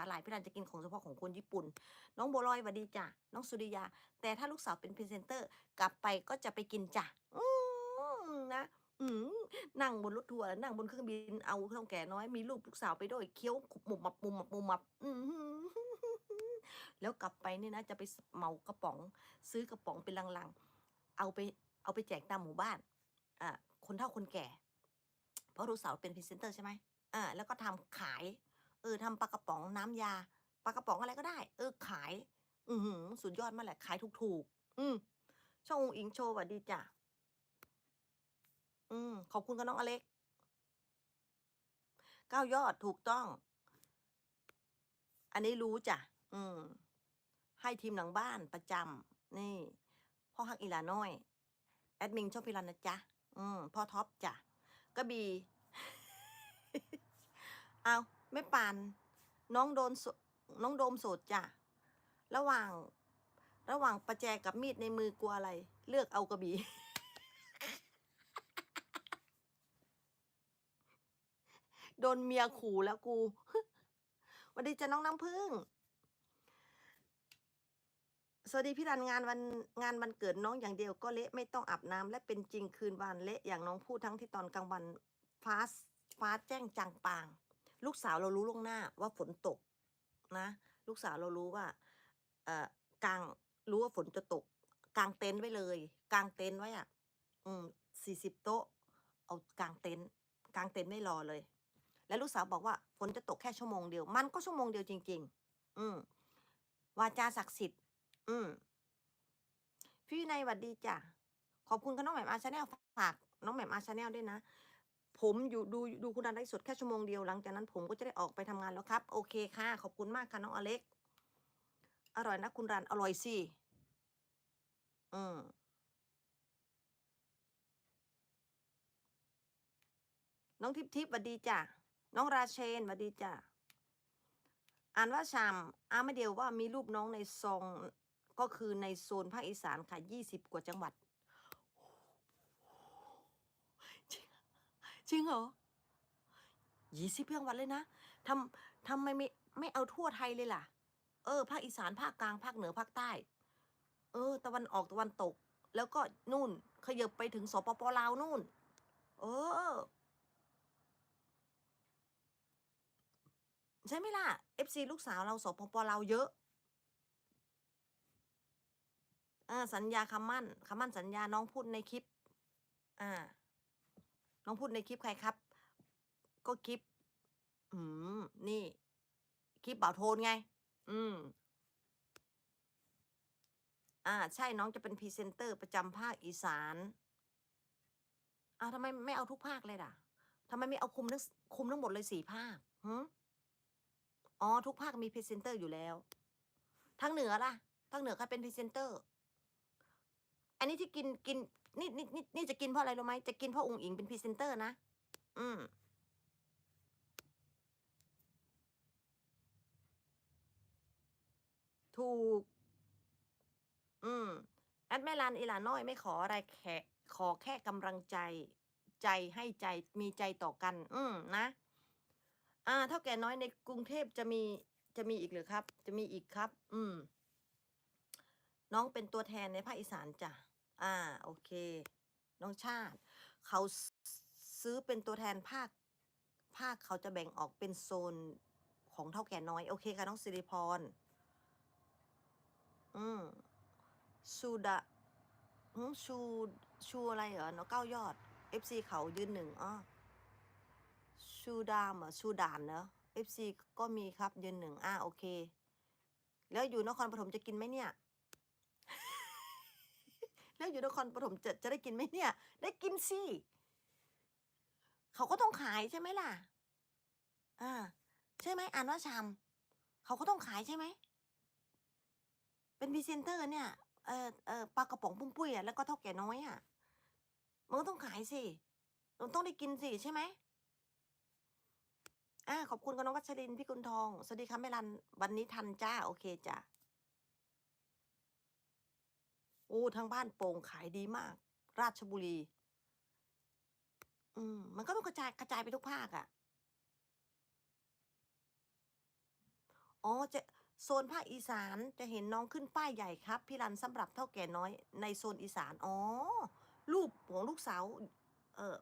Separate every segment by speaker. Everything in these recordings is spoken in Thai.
Speaker 1: าหร่ายพี่รันจะกินของเฉพาะของคนญี่ปุ่น น้องโบลอยวัดีจ้ะน้องสุริยา แต่ถ้าลูกสาวเป็นพรีเซนเตอร์ กลับไปก็จะไปกินจ้ะอืมนะอืมนั่งบนรถทัวร์นั่งบนเครื่องบินเอาเท่าแก่น้อยมีลูกลูกสาวไปด้วยเคี้ยวหมุบมับมุมมับมุมมับอืมแล้วกลับไปเนี่ยนะจะไปเหมากระป๋อง ซื้อกระป๋องเป็นลังๆ เอาไปเอาไปแจกตามหมู่บ้านอ่าคนเฒ่าคนแก่ เพราะลูกสาวเป็นพรีเซนเตอร์ใช่ไหมอ่าแล้วก็ทำขาย เออทำปลากระป๋องน้ำยาปลากระป๋องอะไรก็ได้ เออขาย อือหือสุดยอดมากแหละขายถูกๆอืมช่ององอิงโชว์สวัสดีจ้ะอืมขอบคุณกับน้องอเล็กเก้ายอดถูกต้อง อันนี้รู้จ้ะอืม ให้ทีมหลังบ้านประจำนี่ พ่อฮักอีลาน้อย แอดมินช่องพิรันนะจ๊ะอืมพ่อท็อปจ้ะกระบี่เอา ไม่ปานน้องโดนน้องโดมโสดจ้ะระหว่าง ระหว่างประแจกับมีดในมือกลัวอะไร เลือกเอากระบี่โดนเมียขู่แล้วกูวัสดีจะน้องน้ำพึ่ง สวัสดีพี่รันงานวันงานวันเกิดน้องอย่างเดียวก็เละไม่ต้องอาบน้ำและเป็นจริงคืนวันเละอย่างน้องพูดทั้งที่ตอนกลางวันฟ้าฟ้าแจ้งจางปาง ลูกสาวเรารู้ล่วงหน้าว่าฝนตกนะ ลูกสาวเรารู้ว่า เอ่อกลางรู้ว่าฝนจะตก กลางเต็นท์ไว้เลย กลางเต็นท์ไว้อะ อืมสี่สิบโต๊ะ เอากางเต็นท์กลางเต็นท์ไม่รอเลย แล้วลูกสาวบอกว่าฝนจะตกแค่ชั่วโมงเดียว มันก็ชั่วโมงเดียวจริง ๆ อืมวาจาศักดิ์สิทธิ์ อืมพี่วินัยหวัดดีจ้ะขอบคุณกับน้องแหม่มอาชาแนลฝากน้องแหม่มอาชาแนลด้วยนะ ผมอยู่ดูดูคุณดันได้สดแค่ชั่วโมงเดียวหลังจากนั้นผมก็จะได้ออกไปทำงานแล้วครับ โอเคค่ะ ขอบคุณมากค่ะน้องอเล็ก อร่อยนะคุณรันอร่อยสิอืมน้องทิพย์ทิพย์วัดดีจ้ะน้องราเชนหวัดดีจ้ะอ่านว่าชามอาไม่เดียวว่ามีรูปน้องในซองก็คือในโซนภาคอีสานค่ะยี่สิบกว่าจังหวัด จริง จริงเหรอยี่สิบจังหวัดเลยนะทำทำไมไม่ไม่เอาทั่วไทยเลยล่ะ เออ ภาคอีสานภาคกลางภาคเหนือภาคใต้ เออ ตะวันออกตะวันตก แล้วก็นู่นขยับไปถึงสปปลาวนู่น เออ ใช่ไหมล่ะ FC ลูกสาวเราสปปลาวเยอะอ่าสัญญาคำมั่นคำมั่นสัญญาน้องพูดในคลิป อ่า น้องพูดในคลิปใครครับ ก็คลิป อืม นี่ คลิปเป่าโทนไง อืม อ่า ใช่น้องจะเป็นพรีเซนเตอร์ประจำภาคอีสานอ้าวทำไมไม่เอาทุกภาคเลยล่ะทำไมไม่เอาคุมทั้งคุมทั้งหมดเลยสี่ภาคอ๋อ ทุกภาคมีพรีเซนเตอร์อยู่แล้วทางเหนือล่ะทางเหนือใครเป็นพรีเซนเตอร์ อันนี้ที่กินกินนี่นี่นี่นี่จะกินเพราะอะไรรู้ไหมจะกินเพราะองค์อิงเป็นพรีเซนเตอร์นะ อืมถูก อืมแอดแม่ลานอีหลาน้อยไม่ขออะไรแค่ขอแค่กำลังใจ ใจให้ใจมีใจต่อกัน อืมนะ อ่า เท่าแก่น้อยในกรุงเทพจะมีจะมีอีกหรือครับ จะมีอีกครับ อืม น้องเป็นตัวแทนในภาคอีสานจ้ะ อ่า โอเค น้องชาติ เขาซื้อเป็นตัวแทนภาค ภาคเขาจะแบ่งออกเป็นโซนของเท่าแก่น้อย โอเคค่ะ น้องสิริพร อืมชูดะหืมชูชูอะไรเหรอเนาะเก้ายอด FC เขายืนหนึ่งอ้อชูดามเหรอชูด่านเนอะ FC ก็มีครับยืนหนึ่งอ่าโอเค แล้วอยู่นครปฐมจะกินไหมเนี่ย แล้วอยู่นครปฐมจะจะได้กินไหมเนี่ย ได้กินสิเขาก็ต้องขายใช่ไหมล่ะ อ่า ใช่ไหมอ่านว่าชามเขาก็ต้องขายใช่ไหม เป็นพรีเซนเตอร์เนี่ย เออเออปลากระป๋องปุ้มปุ้ยอะแล้วก็เท่าแก่น้อยอะมันก็ต้องขายสิมันต้องได้กินสิใช่ไหมอ่าขอบคุณกับน้องวัชรินพี่กุลทอง สวัสดีค่ะแม่รัน วันนี้ทันจ้า โอเคจ้ะ โอ้ทางบ้านโป่งขายดีมาก ราชบุรี อืม มันก็ต้องกระจายกระจายไปทุกภาคอะ่ะ อ๋อจะโซนภาคอีสานจะเห็นน้องขึ้นป้ายใหญ่ครับ พี่รันสำหรับเท่าแก่น้อยในโซนอีสาน อ๋อ รูปของลูกสาว เออ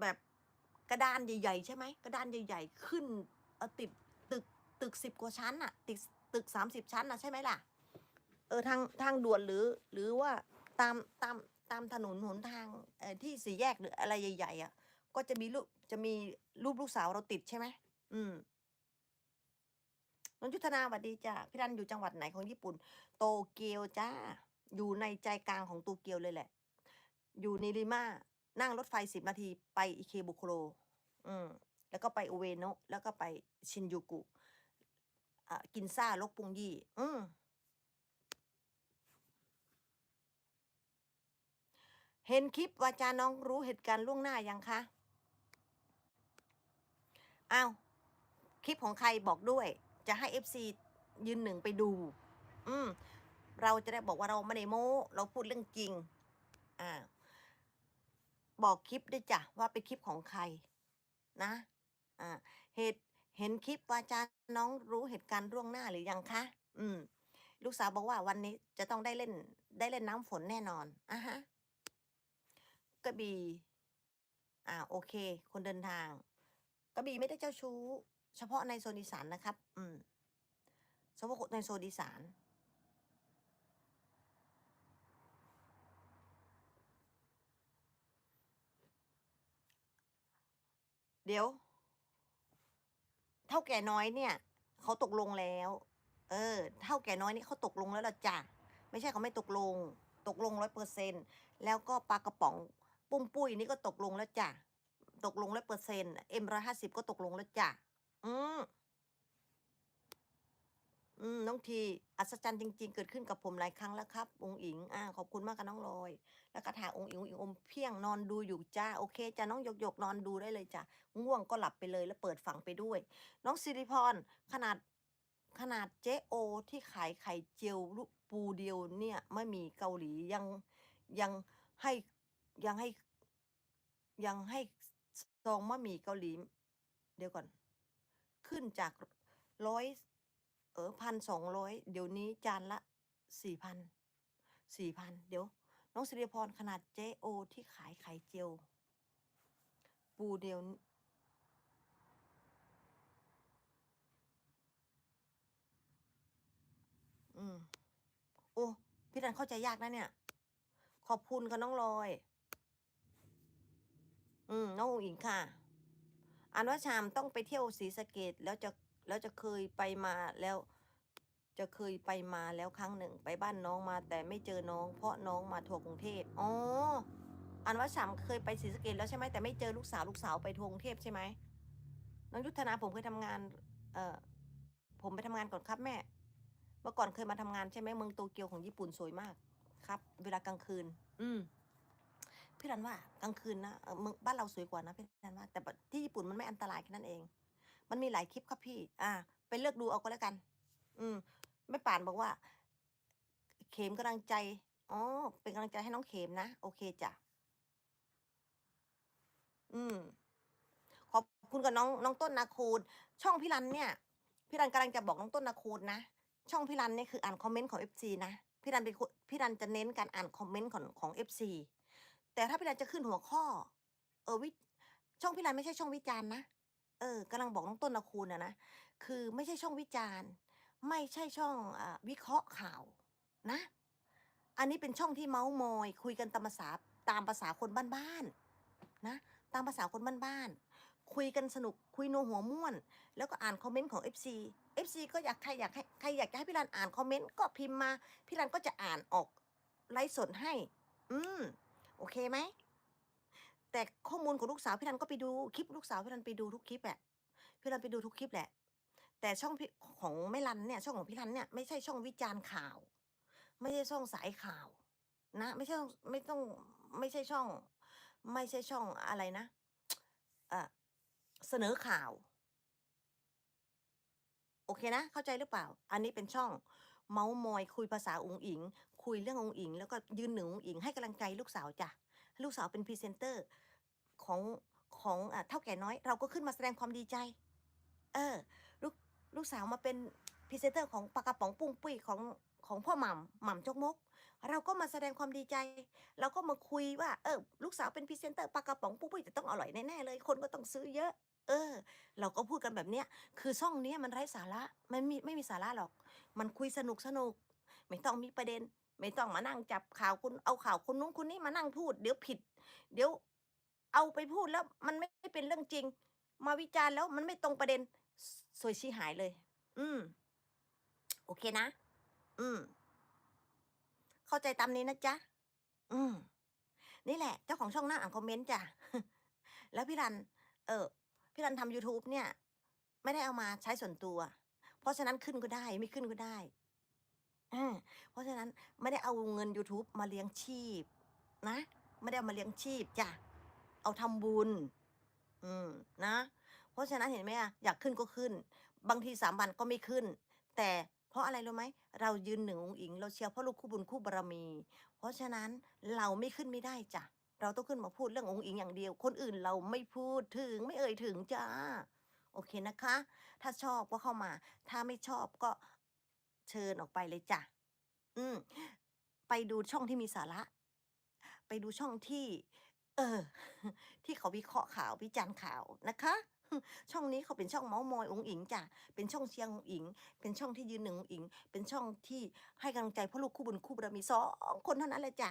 Speaker 1: แบบกระดานใหญ่ๆใช่ไหมกระดานใหญ่ๆขึ้นติดตึกตึกสิบกว่าชั้นอะติดตึกสามสิบชั้นอะใช่ไหมล่ะ เออทางทางด่วนหรือ หรือว่าตามตามตามถนนหนทางเอ่อที่สี่แยกหรืออะไรใหญ่ๆอะ ก็จะมีรูปจะมีรูปลูกสาวเราติดใช่ไหมอืมนนจุทธนาสวัสดีจ้าพี่รันอยู่จังหวัดไหนของญี่ปุ่น โตเกียวจ้า อยู่ในใจกลางของโตเกียวเลยแหละ อยู่ในริมานั่งรถไฟสิบนาทีไปอิเคบุโคโรอืม แล้วก็ไปอุเวโนะแล้วก็ไปชินยูกุอะกินซ่าลกปุงยี่ อืม เห็นคลิปวาจาน้องรู้เหตุการณ์ล่วงหน้ายังคะอ้าวคลิปของใครบอกด้วย จะให้ FC ยืนหนึ่งไปดู อืม เราจะได้บอกว่าเราไม่ได้โม้เราพูดเรื่องจริง อ่า บอกคลิปด้วยจ้ะว่าเป็นคลิปของใคร นะ อ่า เหตุเห็นคลิปวาจาน้องรู้เหตุการณ์ล่วงหน้าหรือยังคะ อืม ลูกสาวบอกว่าวันนี้จะต้องได้เล่นได้เล่นน้ำฝนแน่นอนอะฮะ ระบี่อ่าโอเค คนเดินทาง กระบี่ไม่ได้เจ้าชู้ เฉพาะในโซนอีสานนะครับ อืมเฉพาะในโซนอีสานเดี๋ยว เท่าแก่น้อยเนี่ยเขาตกลงแล้ว เออ เท่าแก่น้อยนี่เขาตกลงแล้วล่ะจ้ะไม่ใช่เขาไม่ตกลง ตกลงร้อยเปอร์เซ็นแล้วก็ปลากระป๋อง ปุ้มปุ้ยนี่ก็ตกลงแล้วจ้ะ ตกลงร้อยเปอร์เซ็นเอ็มร้อยห้าสิบก็ตกลงแล้วจ้ะ อืมอืมน้องทีอัศจรรย์จริง ๆ เกิดขึ้นกับผมหลายครั้งแล้วครับ องค์อิงอ่าขอบคุณมากกับน้องลอย แล้วก็ถามองค์อิงองค์อิงอมเพียงนอนดูอยู่จ้าโอเคจ้าน้องหยกหยกนอนดูได้เลยจ้ะง่วงก็หลับไปเลยแล้วเปิดฝังไปด้วย น้องสิริพรขนาดขนาดเจโอ ที่ขายไข่เจียวลูกปูเดียวเนี่ยไม่มีเกาหลียังยังให้ ยังให้ ยังให้ซองมะหมี่เกาหลี เดี๋ยวก่อน ขึ้นจากร้อยเออพันสองร้อยเดี๋ยวนี้จานละสี่พันสี่พันเดี๋ยว น้องสิริพรขนาดเจโอที่ขายไข่เจียว ปูเดียวอืม โอ้ พี่ดันเข้าใจยากนะเนี่ย ขอบคุณกับน้องลอย อืมน้องอุ๋งอิงค่ะอันว่าชามต้องไปเที่ยวศรีสะเกดแล้วจะแล้วจะเคยไปมาแล้ว จะเคยไปมาแล้วครั้งหนึ่ง ไปบ้านน้องมา แต่ไม่เจอน้อง เพราะน้องมาทัวร์กรุงเทพอ๋ออันว่าชามเคยไปศรีสะเกดแล้วใช่ไหมแต่ไม่เจอลูกสาวลูกสาวไปทัวร์กรุงเทพใช่ไหมน้องยุทธนาผมเคยทำงาน เอ่อผมไปทำงานก่อนครับแม่ เมื่อก่อนเคยมาทำงานใช่ไหมเมืองโตเกียวของญี่ปุ่นสวยมาก ครับ เวลากลางคืน อืม พี่รันว่ากลางคืนนะเมืองบ้านเราสวยกว่านะพี่รันว่า แต่ที่ญี่ปุ่นมันไม่อันตรายแค่นั้นเอง มันมีหลายคลิปครับพี่ อ่า ไปเลือกดูเอาก็แล้วกัน อืมแม่ป่านบอกว่า เข็มกำลังใจอ๋อเป็นกำลังใจให้น้องเข็มนะโอเคจ้ะอืมขอบคุณกับน้องน้องต้นนาคูณช่องพี่รันเนี่ยพี่รันกำลังจะบอกน้องต้นนาคูณนะช่องพี่รันเนี่ยคืออ่านคอมเมนต์ของ FC นะพี่รันเป็นพี่รันจะเน้นการอ่านคอมเมนต์ของของ FC แต่ถ้าพี่รันจะขึ้นหัวข้อ เออวิช่องพี่รันไม่ใช่ช่องวิจารณ์นะเออกำลังบอกน้องต้นนาคูณนะนะคือไม่ใช่ช่องวิจารณ์ ไม่ใช่ช่องอวิเคราะห์ข่าวนะ อันนี้เป็นช่องที่เมาส์มอย คุยกันตามภาษาตามภาษาคนบ้านๆนะ ตามภาษาคนบ้านๆคุยกันสนุกคุยโนหัวม่วน แล้วก็อ่านคอมเมนต์ของ FC FC ก็อยากใครอยากให้ใครอยากจะให้พี่รันอ่านคอมเมนต์ก็พิมพ์มา พี่รันก็จะอ่านออกไลฟ์สดให้ อืม โอเคไหม แต่ข้อมูลของลูกสาวพี่รันก็ไปดูคลิปลูกสาวพี่รันไปดูทุกคลิปแหละพี่รันไปดูทุกคลิปแหละ แต่ช่องของแม่รันเนี่ยช่องของพี่รันเนี่ยไม่ใช่ช่องวิจารณ์ข่าว ไม่ใช่ช่องสายข่าว นะ ไม่ใช่ไม่ต้องไม่ใช่ช่อง ไม่ใช่ช่องอะไรนะเออเสนอข่าว โอเคนะ เข้าใจหรือเปล่า อันนี้เป็นช่อง เมาส์มอยคุยภาษาอุ๋งอิง คุยเรื่องอุ๋งอิง แล้วก็ยืนหนึ่งอุ๋งอิงให้กำลังใจลูกสาวจ้ะลูกสาวเป็นพรีเซนเตอร์ของของอเท่าแก่น้อย เราก็ขึ้นมาแสดงความดีใจ เออ ลูกลูกสาวมาเป็นพรีเซนเตอร์ของปากระป๋องปุ้งปุ้ยของของพ่อหม่ำหม่ำจกมก เราก็มาแสดงความดีใจ เราก็มาคุยว่า เออ ลูกสาวเป็นพรีเซนเตอร์ปลากระป๋องปุ้งปุ้ยจะต้องอร่อยแน่ๆเลย คนก็ต้องซื้อเยอะ เออ เราก็พูดกันแบบเนี้ย คือช่องเนี้ยมันไร้สาระ มันมีไม่มีสาระหรอก มันคุยสนุกสนุก ไม่ต้องมีประเด็น ไม่ต้องมานั่งจับข่าวคุณ เอาข่าวคนนู้นคนนี้มานั่งพูด เดี๋ยวผิด เดี๋ยวเอาไปพูดแล้วมันไม่เป็นเรื่องจริง มาวิจารณ์แล้วมันไม่ตรงประเด็นสสวยชี้หายเลย อืม โอเคนะ อืม เข้าใจตามนี้นะจ๊ะ อืม นี่แหละ เจ้าของช่องหน้าอ่านคอมเมนต์จ้ะ แล้วพี่รัน เออ พี่รันทำ YouTube เนี่ย ไม่ได้เอามาใช้ส่วนตัว เพราะฉะนั้นขึ้นก็ได้ ไม่ขึ้นก็ได้อาเพราะฉะนั้นไม่ได้เอาเงิน YouTube มาเลี้ยงชีพ นะ ไม่ได้เอามาเลี้ยงชีพจ้ะ เอาทำบุญ อืม นะ เพราะฉะนั้นเห็นไหมอะอยากขึ้นก็ขึ้น บางทีสามวันก็ไม่ขึ้น แต่เพราะอะไรรู้ไหม เรายืนหนึ่งองค์อิง เราเชียร์พ่อลูกคู่บุญคู่บารมี เพราะฉะนั้นเราไม่ขึ้นไม่ได้จ้ะ เราต้องขึ้นมาพูดเรื่ององค์อิงอย่างเดียว คนอื่นเราไม่พูดถึงไม่เอ่ยถึงจ้า โอเคนะคะ ถ้าชอบก็เข้ามา ถ้าไม่ชอบก็เชิญออกไปเลยจ้ะ อืม ไปดูช่องที่มีสาระ ไปดูช่องที่ เออ ที่เขาวิเคราะห์ข่าววิจารณ์ข่าวนะคะ ช่องนี้เขาเป็นช่องเมาท์มอยองอิงจ้ะ เป็นช่องเชียร์อุ๋งอิง เป็นช่องที่ยืนหนึ่งองอิง เป็นช่องที่ให้กำลังใจพ่อลูกคู่บุญคู่บารมี2คนเท่านั้นแหละจ้ะ